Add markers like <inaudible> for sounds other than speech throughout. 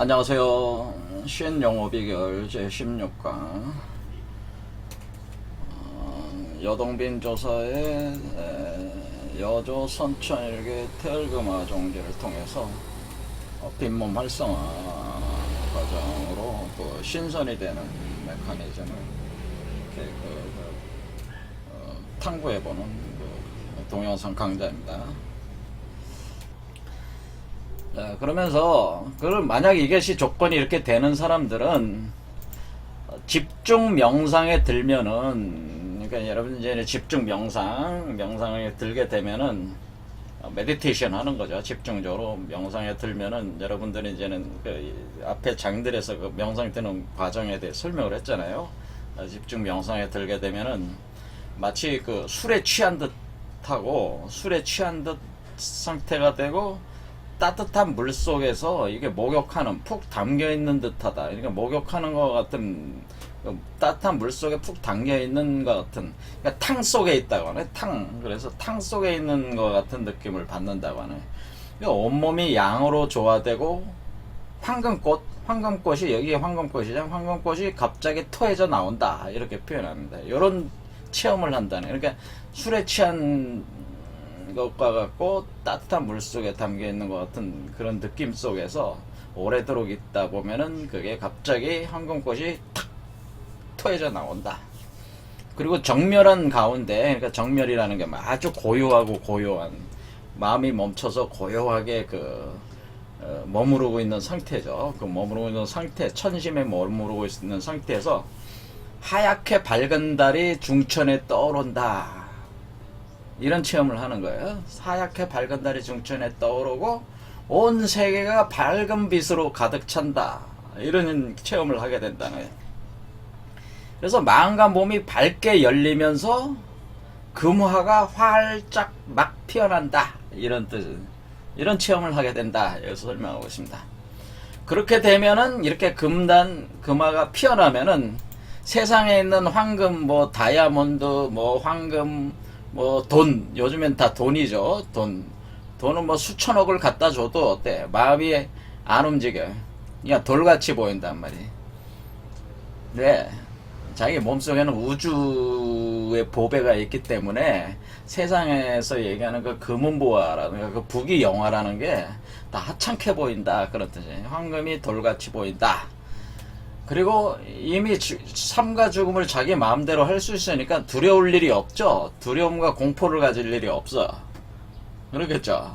안녕하세요. 신 영어 비결 제 16강. 어, 여동빈 조사의 에, 여조 선천일기 태을금화 종기를 통해서 어, 빈몸 활성화 과정으로 그 신선이 되는 메커니즘을 그, 그, 어, 탐구해보는 그 동영상 강좌입니다. 자, 그러면서 그걸 만약 이것이 조건이 이렇게 되는 사람들은 어, 집중 명상에 들면은 그러니까 여러분 이제 집중 명상 명상에 들게 되면은 어, 메디테이션 하는 거죠. 집중적으로 명상에 들면은 여러분들이 이제는 그 앞에 장들에서 그 명상 드는 과정에 대해 설명을 했잖아요. 어, 집중 명상에 들게 되면은 마치 그 술에 취한 듯 하고 술에 취한 듯 상태가 되고 따뜻한 물 속에서 이게 목욕하는 푹 담겨 있는 듯하다. 그러니까 목욕하는 것 같은 그 따뜻한 물 속에 푹 담겨 있는 것 같은 그러니까 탕 속에 있다고 하네. 탕 그래서 탕 속에 있는 것 같은 느낌을 받는다고 하네. 그러니까 온몸이 양으로 조화되고 황금꽃 황금꽃이 여기에 황금꽃이죠. 황금꽃이 갑자기 토해져 나온다 이렇게 표현합니다. 이런 체험을 한다네. 그러니까 술에 취한 것과 같고 따뜻한 물 속에 담겨 있는 것 같은 그런 느낌 속에서 오래도록 있다 보면은 그게 갑자기 황금꽃이 탁 토해져 나온다. 그리고 정멸한 가운데, 그러니까 정멸이라는 게 아주 고요하고 고요한 마음이 멈춰서 고요하게 그 어, 머무르고 있는 상태죠. 그 머무르고 있는 상태, 천심에 머무르고 있는 상태에서 하얗게 밝은 달이 중천에 떠오른다. 이런 체험을 하는 거예요. 하얗게 밝은 달이 중천에 떠오르고 온 세계가 밝은 빛으로 가득 찬다. 이런 체험을 하게 된다는 거예요. 그래서 마음과 몸이 밝게 열리면서 금화가 활짝 막 피어난다. 이런 뜻, 이런 체험을 하게 된다. 여기서 설명하고 있습니다. 그렇게 되면은 이렇게 금단, 금화가 피어나면은 세상에 있는 황금, 뭐 다이아몬드, 뭐 황금, 뭐 돈 요즘엔 다 돈이죠. 돈. 돈은 뭐 수천억을 갖다 줘도 어때? 마음이 안 움직여. 그냥 돌같이 보인단 말이 네. 자기 몸속에는 우주의 보배가 있기 때문에 세상에서 얘기하는 그 금은보화라는 그 부귀 영화라는 게 다 하찮게 보인다. 그런 뜻이에요. 황금이 돌같이 보인다 그리고 이미 주- 삶과 죽음을 자기 마음대로 할 수 있으니까 두려울 일이 없죠. 두려움과 공포를 가질 일이 없어. 그러겠죠.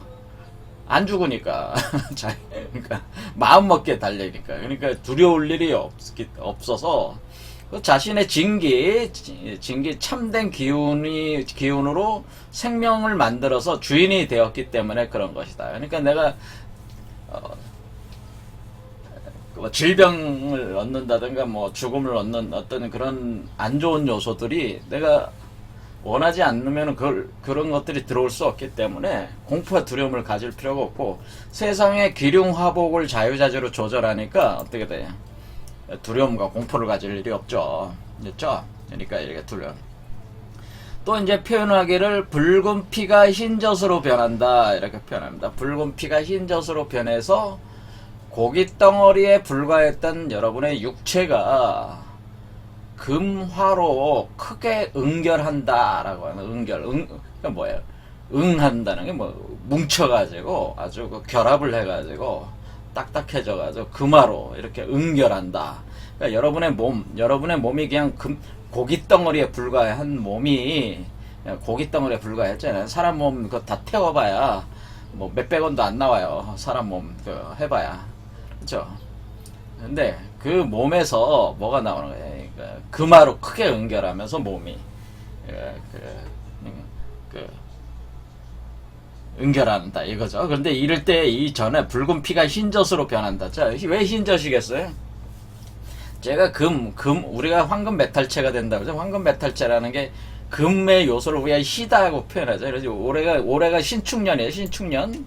안 죽으니까. <laughs> 자, 그러니까 마음 먹기에 달리니까. 그러니까 두려울 일이 없기, 없어서 그 자신의 진기, 지- 진기 참된 기운이 기운으로 생명을 만들어서 주인이 되었기 때문에 그런 것이다. 그러니까 내가 어, 뭐 질병을 얻는다든가 뭐 죽음을 얻는 어떤 그런 안 좋은 요소들이 내가 원하지 않으면 그걸, 그런 것들이 들어올 수 없기 때문에 공포와 두려움을 가질 필요가 없고 세상의 기륭화복을 자유자재로 조절하니까 어떻게 돼? 두려움과 공포를 가질 일이 없죠. 됐죠? 그러니까 이렇게 두려움. 또 이제 표현하기를 붉은 피가 흰 젖으로 변한다 이렇게 표현합니다. 붉은 피가 흰 젖으로 변해서 고기 덩어리에 불과했던 여러분의 육체가 금화로 크게 응결한다라고 하는 응결 응 그러니까 뭐예요? 응한다는 게 뭐 뭉쳐가지고 아주 그 결합을 해가지고 딱딱해져가지고 금화로 이렇게 응결한다. 그러니까 여러분의 몸, 여러분의 몸이 그냥 금 고기 덩어리에 불과한 몸이 그냥 고기 덩어리에 불과했잖아요. 사람 몸 그거 다 태워봐야 뭐 몇백 원도 안 나와요. 사람 몸 그 해봐야. 그렇죠? 근데 그 몸에서 뭐가 나오는 거예요? 그러니까 금화로 크게 응결하면서 몸이 예, 그, 음, 그 응결한다 이거죠. 그런데 이럴 때 이전에 붉은 피가 흰젖으로 변한다. 자, 왜 흰젖이겠어요? 제가 금, 금, 우리가 황금 메탈체가 된다 그러죠. 황금 메탈체라는 게 금의 요소를 우리가 희다고 표현하죠. 그래서 올해가, 올해가 신축년이에요. 신축년.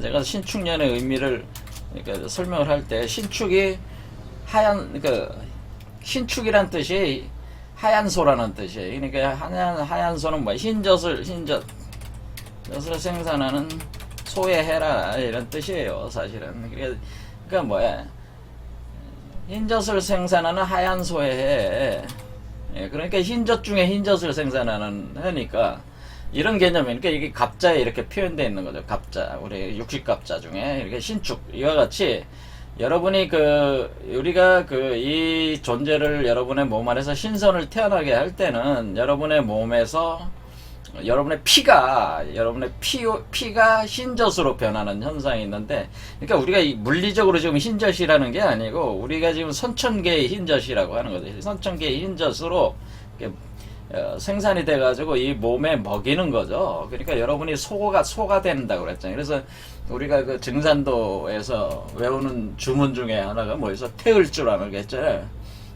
제가 신축년의 의미를 그러니까 설명을 할 때 신축이 하얀, 그, 신축이란 뜻이 하얀 소라는 뜻이에요. 그러니까 하얀, 하얀 소는 뭐 흰젖을, 흰젖. 젖을 생산하는 소의 해라 이런 뜻이에요. 사실은. 그러니까, 그러니까 뭐야. 흰젖을 생산하는 하얀 소에 예, 그러니까 흰젖 중에 흰젖을 생산하는 해니까 이런 개념이니까 이게 갑자에 이렇게 표현되어 있는 거죠. 갑자 우리 육식 갑자 중에 이렇게 신축 이와 같이 여러분이 그 우리가 그 이 존재를 여러분의 몸 안에서 신선을 태어나게 할 때는 여러분의 몸에서 여러분의 피가 여러분의 피 피가 흰젖으로 변하는 현상이 있는데 그러니까 우리가 이 물리적으로 지금 흰젖이라는 게 아니고 우리가 지금 선천계의 흰젖이라고 하는 거죠. 선천계의 흰젖으로 생산이 돼가지고 이 몸에 먹이는 거죠. 그러니까 여러분이 소가 소가 된다고 그랬잖아요. 그래서 우리가 그 증산도에서 외우는 주문 중에 하나가 뭐여서 태을 줄라는 게 있잖아요.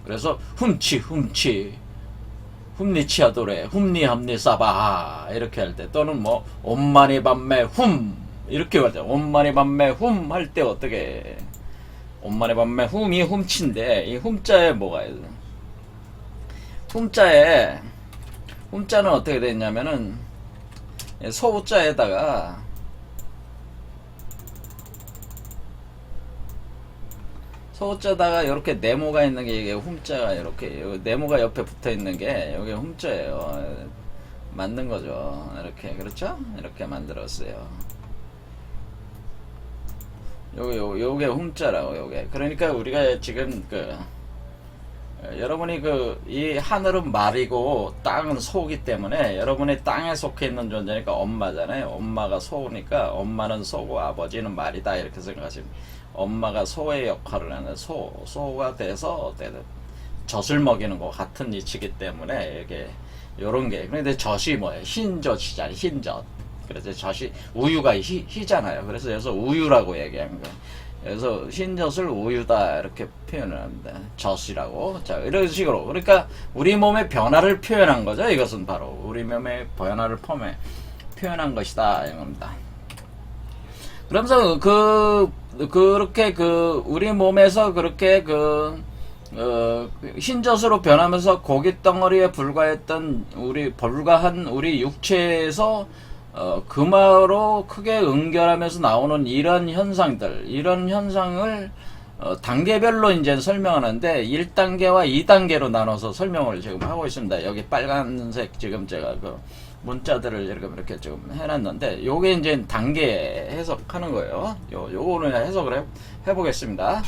그래서 훔치 훔치 훔리치아도래 훔리함리 싸바 이렇게 할 때 또는 뭐 온마니 밤매 훔 이렇게 말하죠. 온마니 밤매 훔 할 때 어떻게 온마니 밤매 훔이 훔친데 이 훔자에 뭐가 있어? 훔자에 훔자는 어떻게 됐냐면은 소자에다가 소자다가 이렇게 네모가 있는 게 이게 훔자가 이렇게 요 네모가 옆에 붙어 있는 게 여기 훔자예요. 만든 거죠. 이렇게 그렇죠? 이렇게 만들었어요. 요게 요 요게 훔자라고 요게. 그러니까 우리가 지금 그 어, 여러분이 그 이 하늘은 말이고 땅은 소기 때문에 여러분이 땅에 속해 있는 존재니까 엄마잖아요. 엄마가 소니까 엄마는 소고 아버지는 말이다 이렇게 생각하시면 엄마가 소의 역할을 하는 소 소가 돼서 젖을 먹이는 것 같은 이치기 때문에 이게 요런 게 그런데 젖이 뭐예요? 흰 젖이잖아요. 흰 젖. 그래서 젖이 우유가 희, 희잖아요. 그래서 여기서 우유라고 얘기하는 거예요. 그래서 흰젖을 우유다 이렇게 표현을 합니다. 젖이라고. 자 이런 식으로 그러니까 우리 몸의 변화를 표현한 거죠. 이것은 바로 우리 몸의 변화를 폼에 표현한 것이다 이겁니다. 그러면서 그 그렇게 그 우리 몸에서 그렇게 그 어, 흰젖으로 변하면서 고기 덩어리에 불과했던 우리 불과한 우리 육체에서 어, 금화로 크게 응결하면서 나오는 이런 현상들, 이런 현상을 어, 단계별로 이제 설명하는데 1단계와 2단계로 나눠서 설명을 지금 하고 있습니다. 여기 빨간색 지금 제가 그 문자들을 이렇게 이렇게 지금 해놨는데 요게 이제 단계 해석하는 거예요. 요 요거는 해석을 해, 해보겠습니다.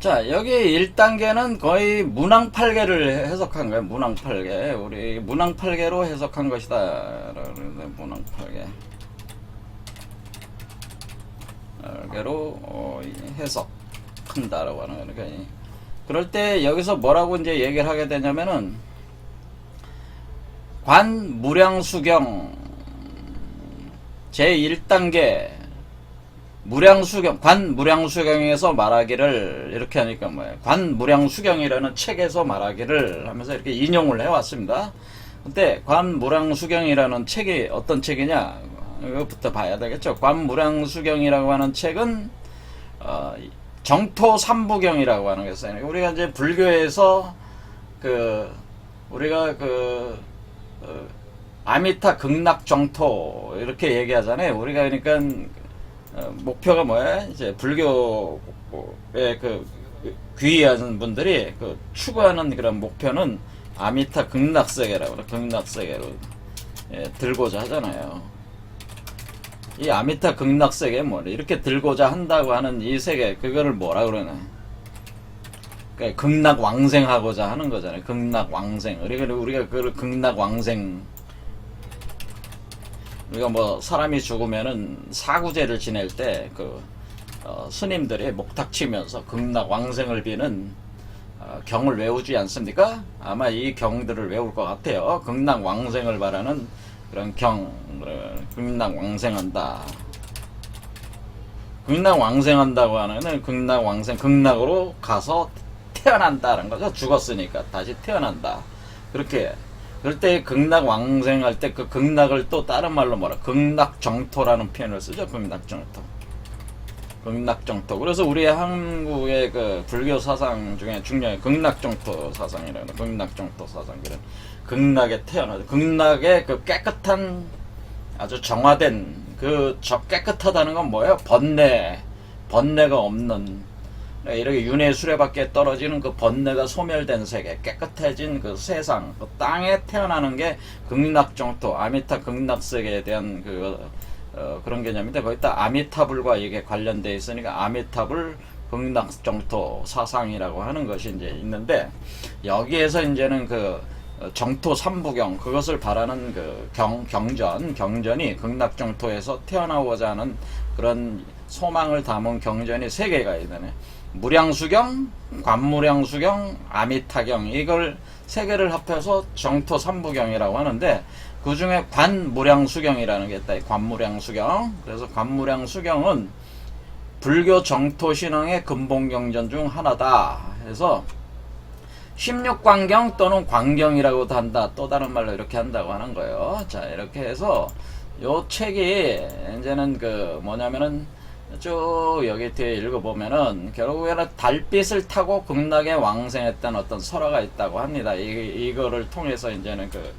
자, 여기 1단계는 거의 문항팔계를 해석한 거예요. 문항팔계. 우리 문항팔계로 해석한 것이다. 그러는데 문항팔계. 팔계로 어, 해석한다라고 하는 거니까. 이- 그럴 때 여기서 뭐라고 이제 얘기를 하게 되냐면은 관무량수경 제1단계 무량수경, 관 무량수경에서 말하기를 이렇게 하니까 뭐예요? 관 무량수경이라는 책에서 말하기를 하면서 이렇게 인용을 해왔습니다. 근데 관 무량수경이라는 책이 어떤 책이냐? 이거부터 봐야 되겠죠. 관 무량수경이라고 하는 책은 어, 정토 삼부경이라고 하는 게 있어요. 우리가 이제 불교에서 그 우리가 그 어, 아미타 극락 정토 이렇게 얘기하잖아요. 우리가 그러니까 어, 목표가 뭐야? 이제 불교의 그 귀의하는 분들이 그 추구하는 그런 목표는 아미타 극락세계라고 그래. 극락세계로 예, 들고자 하잖아요. 이 아미타 극락세계 뭐 이렇게 들고자 한다고 하는 이 세계 그거를 뭐라 그러나? 그러니까 극락 왕생하고자 하는 거잖아요. 극락 왕생. 우리가 그 극락 왕생 우리가 뭐 사람이 죽으면은 사구제를 지낼 때그 어, 스님들이 목탁 치면서 극락 왕생을 비는 어, 경을 외우지 않습니까? 아마 이 경들을 외울 것 같아요. 극락 왕생을 바라는 그런 경, 어, 극락 왕생한다. 극락 왕생한다고 하는 극락 왕생, 극락으로 가서 태어난다는 거죠. 죽었으니까 다시 태어난다. 그렇게 그럴 때 극락 왕생할 때 그 극락을 또 다른 말로 뭐라 극락 정토라는 표현을 쓰죠. 극락 정토. 극락 정토. 그래서 우리 한국의 그 불교 사상 중에 중요한 극락 정토 사상이라는 극락 정토 사상 그런 극락에 태어나죠. 극락의 그 깨끗한 아주 정화된 그저 깨끗하다는 건 뭐예요? 번뇌 번뇌가 없는 이렇게 윤회 수레밖에 떨어지는 그 번뇌가 소멸된 세계, 깨끗해진 그 세상, 그 땅에 태어나는 게 극락정토, 아미타 극락세계에 대한 그 어, 그런 개념인데 거기다 아미타불과 이게 관련돼 있으니까 아미타불 극락정토 사상이라고 하는 것이 이제 있는데 여기에서 이제는 그 어, 정토 삼부경 그것을 바라는 그 경, 경전 경전이 극락정토에서 태어나고자 하는 그런 소망을 담은 경전이 세 개가 있네. 무량수경, 관무량수경, 아미타경 이걸 세 개를 합해서 정토 삼부경이라고 하는데 그 중에 관무량수경이라는 게 있다. 이 관무량수경. 그래서 관무량수경은 불교 정토 신앙의 근본 경전 중 하나다. 해서 16광경 또는 광경이라고도 한다. 또 다른 말로 이렇게 한다고 하는 거예요. 자, 이렇게 해서 요 책이 이제는 그 뭐냐면은 쭉 여기 뒤에 읽어보면은 결국에는 달빛을 타고 극락에 왕생했던 어떤 설화가 있다고 합니다. 이, 이거를 통해서 이제는 그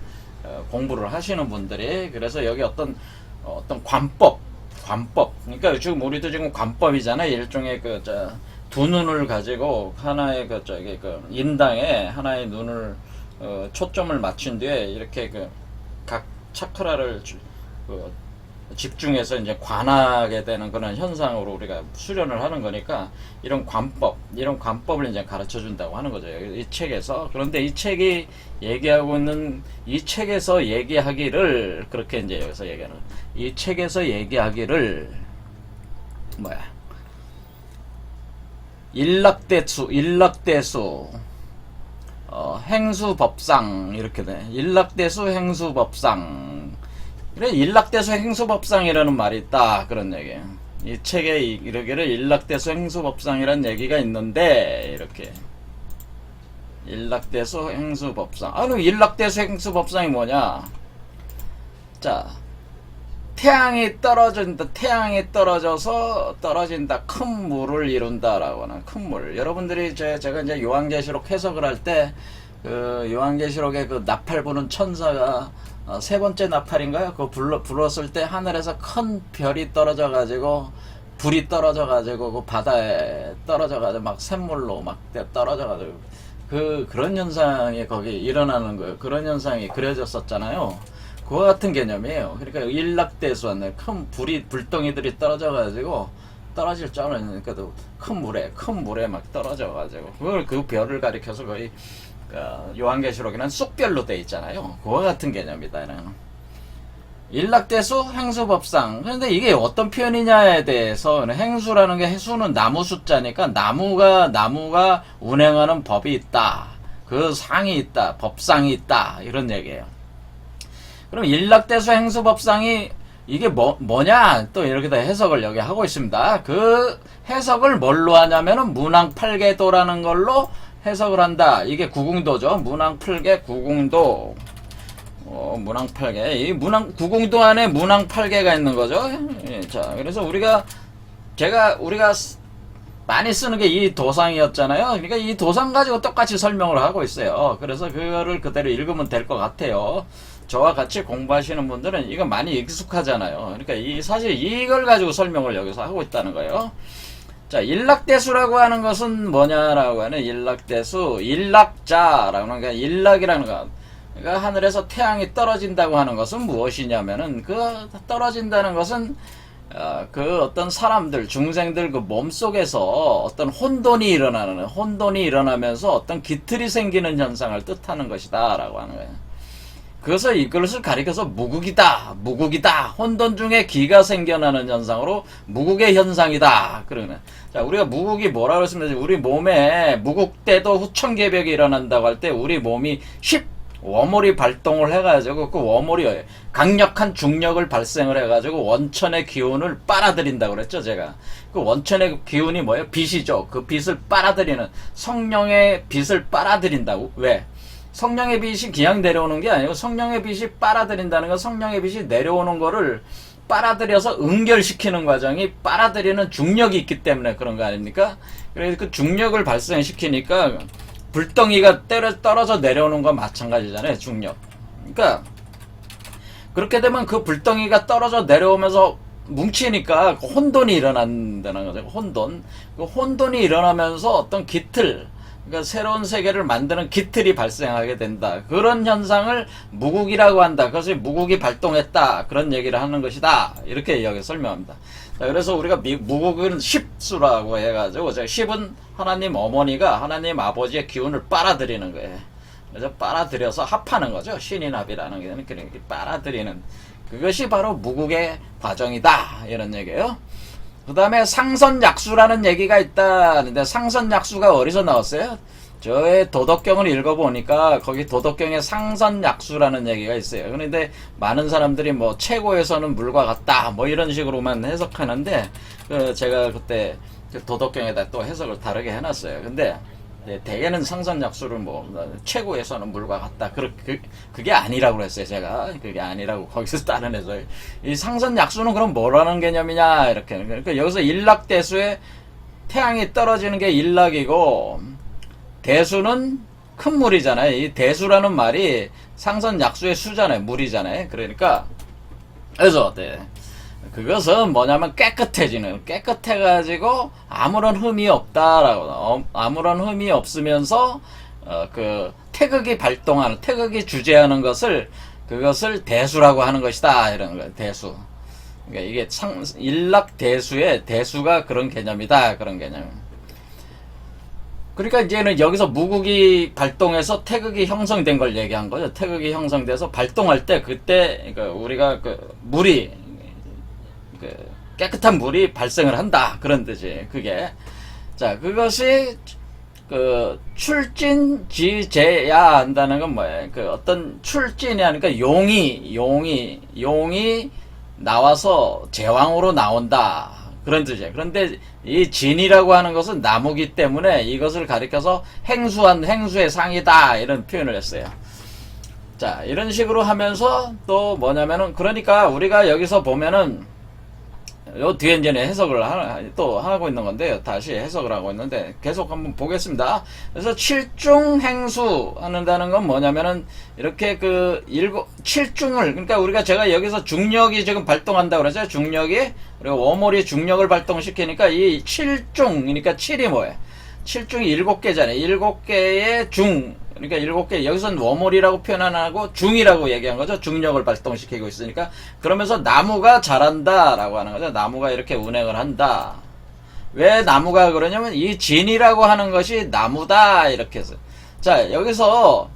어, 공부를 하시는 분들이 그래서 여기 어떤 어, 어떤 관법 관법 그러니까 지금 우리도 지금 관법이잖아요 일종의 그 저 두 눈을 가지고 하나의 그 저기 그 인당에 하나의 눈을 어, 초점을 맞춘 뒤에 이렇게 그 각 차크라를 주- 그 집중해서 이제 관하게 되는 그런 현상으로 우리가 수련을 하는 거니까 이런 관법, 이런 관법을 이제 가르쳐 준다고 하는 거죠. 이 책에서. 그런데 이 책이 얘기하고 있는 이 책에서 얘기하기를 그렇게 이제 여기서 얘기하는. 이 책에서 얘기하기를 뭐야? 일락대수, 일락대수, 어, 행수법상 이렇게 돼. 일락대수 행수법상. 그래 일락대수 행수법상이라는 말이 있다 그런 얘기예요. 이 책에 이- 이르기를 일락대수 행수법상이라는 얘기가 있는데 이렇게 일락대수 행수법상. 아 그럼 일락대수 행수법상이 뭐냐? 자 태양이 떨어진다. 태양이 떨어져서 떨어진다. 큰 물을 이룬다라고 하는 큰 물. 여러분들이 제, 제가 이제 요한계시록 해석을 할 때 그 요한계시록의 그 나팔 부는 천사가 어, 세 번째 나팔인가요? 그거 불러, 불었을 때 하늘에서 큰 별이 떨어져 가지고 불이 떨어져 가지고 그 바다에 떨어져 가지고 막 샘물로 막 떨어져 가지고 그 그런 현상이 거기 일어나는 거예요. 그런 현상이 그려졌었잖아요. 그와 같은 개념이에요. 그러니까 일락대수한 큰 불이 불덩이들이 떨어져 가지고 떨어질 줄 알았는데도 큰 물에 큰 물에 막 떨어져 가지고 그걸 그 별을 가리켜서 거의 어, 요한계시록에는 쑥별로 돼 있잖아요. 그와 같은 개념이다. 일락대수 행수법상. 그런데 이게 어떤 표현이냐에 대해서 행수라는 게 해수는 나무 숫자니까 나무가 나무가 운행하는 법이 있다. 그 상이 있다. 법상이 있다. 이런 얘기예요. 그럼 일락대수 행수법상이 이게 뭐, 뭐냐? 또 이렇게 다 해석을 여기 하고 있습니다. 그 해석을 뭘로 하냐면은 문왕팔계도라는 걸로 해석을 한다. 이게 구궁도죠. 문왕팔계 구궁도. 어, 문왕팔계. 이 문왕, 구궁도 안에 문왕팔계가 있는 거죠. 예, 자, 그래서 우리가, 제가, 우리가 쓰- 많이 쓰는 게 이 도상이었잖아요. 그러니까 이 도상 가지고 똑같이 설명을 하고 있어요. 그래서 그거를 그대로 읽으면 될 것 같아요. 저와 같이 공부하시는 분들은 이거 많이 익숙하잖아요. 그러니까 이, 사실 이걸 가지고 설명을 여기서 하고 있다는 거예요. 자, 일락대수라고 하는 것은 뭐냐라고 하는 일락대수, 일락자라고 하는 게 일락이라는 것. 그러니까 하늘에서 태양이 떨어진다고 하는 것은 무엇이냐면은 그 떨어진다는 것은 어, 그 어떤 사람들 중생들 그 몸속에서 어떤 혼돈이 일어나는 혼돈이 일어나면서 어떤 기틀이 생기는 현상을 뜻하는 것이다라고 하는 거예요. 그것을 이것을 가리켜서 무국이다, 무국이다, 혼돈 중에 기가 생겨나는 현상으로 무국의 현상이다. 그러네. 자, 우리가 무국이 뭐라고 했으면 우리 몸에 무국 때도 후천개벽이 일어난다고 할 때 우리 몸이 10 워몰이 발동을 해가지고 그 워몰이 강력한 중력을 발생을 해가지고 원천의 기운을 빨아들인다고 그랬죠 제가. 그 원천의 기운이 뭐예요? 빛이죠. 그 빛을 빨아들이는 성령의 빛을 빨아들인다고? 왜 성령의 빛이 그냥 내려오는 게 아니고 성령의 빛이 빨아들인다는 건 성령의 빛이 내려오는 거를 빨아들여서 응결시키는 과정이 빨아들이는 중력이 있기 때문에 그런 거 아닙니까? 그래서 그 중력을 발생시키니까 불덩이가 때려 떨어져 내려오는 건 마찬가지잖아요, 중력. 그러니까 그렇게 되면 그 불덩이가 떨어져 내려오면서 뭉치니까 혼돈이 일어난다는 거죠. 혼돈. 그 혼돈이 일어나면서 어떤 기틀, 그러니까 새로운 세계를 만드는 기틀이 발생하게 된다. 그런 현상을 무국이라고 한다. 그것이 무국이 발동했다. 그런 얘기를 하는 것이다. 이렇게 여기 설명합니다. 자, 그래서 우리가 미- 무국은 십수라고 해가지고, 저 십은 하나님 어머니가 하나님 아버지의 기운을 빨아들이는 거예요. 그래서 빨아들여서 합하는 거죠. 신인합이라는 게 그렇게 빨아들이는 그것이 바로 무국의 과정이다. 이런 얘기예요. 그 다음에 상선약수라는 얘기가 있다는데 상선약수가 어디서 나왔어요? 저의 도덕경을 읽어보니까 거기 도덕경에 상선약수라는 얘기가 있어요. 그런데 많은 사람들이 뭐 최고에서는 물과 같다 뭐 이런 식으로만 해석하는데 그 제가 그때 그 도덕경에다 또 해석을 다르게 해놨어요. 근데 네, 대개는 상선 약수를 뭐 최고에서는 물과 같다. 그, 그, 그게 아니라고 그랬어요. 제가 그게 아니라고 거기서 다른 해서 이 상선 약수는 그럼 뭐라는 개념이냐 이렇게 그러니까 여기서 일락 대수에 태양이 떨어지는 게 일락이고 대수는 큰 물이잖아요. 이 대수라는 말이 상선 약수의 수잖아요. 물이잖아요. 그러니까 그래서 네. 그것은 뭐냐면 깨끗해지는 깨끗해가지고 아무런 흠이 없다라고 어, 아무런 흠이 없으면서 어, 그 태극이 발동하는 태극이 주재하는 것을 그것을 대수라고 하는 것이다 이런 거예요 대수. 그러니까 이게 상, 일락 대수의 대수가 그런 개념이다 그런 개념. 그러니까 이제는 여기서 무국이 발동해서 태극이 형성된 걸 얘기한 거죠. 태극이 형성돼서 발동할 때 그때 그러니까 우리가 그 물이 그 깨끗한 물이 발생을 한다. 그런 뜻이 그게. 자 그것이 그 출진지제야 한다는 건 뭐예요? 그 어떤 출진이 하니까 용이 용이 용이 나와서 제왕으로 나온다. 그런 뜻이에요. 그런데 이 진이라고 하는 것은 나무기 때문에 이것을 가리켜서 행수한 행수의 상이다. 이런 표현을 했어요. 자 이런 식으로 하면서 또 뭐냐면은 그러니까 우리가 여기서 보면은 요 뒤에 이제 해석을 하, 또 하고 있는 건데요. 다시 해석을 하고 있는데 계속 한번 보겠습니다. 그래서 칠중 행수 하는다는 건 뭐냐면은 이렇게 그 일곱 칠중을 그러니까 우리가 제가 여기서 중력이 지금 발동한다고 그러죠. 중력이 그리고 워몰이 중력을 발동시키니까 이 칠중 그러니까 칠이 뭐예요? 칠중이 일곱 개잖아요. 일곱 개의 중 그러니까 일곱 개 여기서는 워몰이라고 표현 안 하고 중이라고 얘기한 거죠. 중력을 발동시키고 있으니까 그러면서 나무가 자란다라고 하는 거죠. 나무가 이렇게 운행을 한다. 왜 나무가 그러냐면 이 진이라고 하는 것이 나무다 이렇게 해서 자 여기서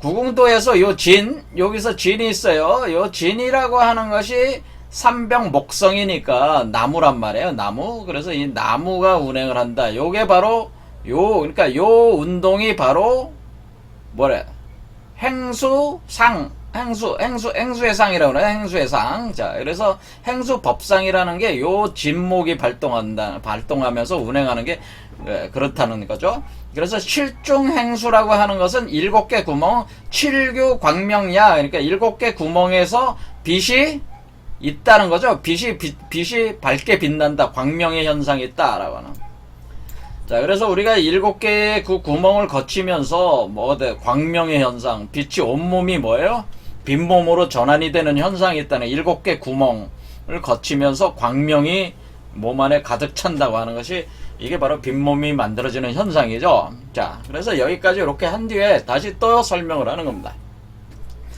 구궁도에서 요 진 여기서 진이 있어요. 요 진이라고 하는 것이 삼병 목성이니까 나무란 말이에요. 나무. 그래서 이 나무가 운행을 한다. 요게 바로 요 그러니까 요 운동이 바로 뭐래? 행수 상, 행수, 행수, 행수의 상이라고 그래. 행수의 상. 자, 그래서 행수 법상이라는 게 요 진목이 발동한다, 발동하면서 운행하는 게 예, 그렇다는 거죠. 그래서 칠중 행수라고 하는 것은 일곱 개 구멍, 칠규 광명야. 그러니까 일곱 개 구멍에서 빛이 있다는 거죠. 빛이, 빛, 빛이 밝게 빛난다. 광명의 현상이 있다라고 하는. 자, 그래서 우리가 일곱 개의 그 구멍을 거치면서 뭐 광명의 현상, 빛이 온몸이 뭐예요? 빈몸으로 전환이 되는 현상이 있다는 일곱 개 구멍을 거치면서 광명이 몸 안에 가득 찬다고 하는 것이 이게 바로 빈몸이 만들어지는 현상이죠. 자, 그래서 여기까지 이렇게 한 뒤에 다시 또 설명을 하는 겁니다.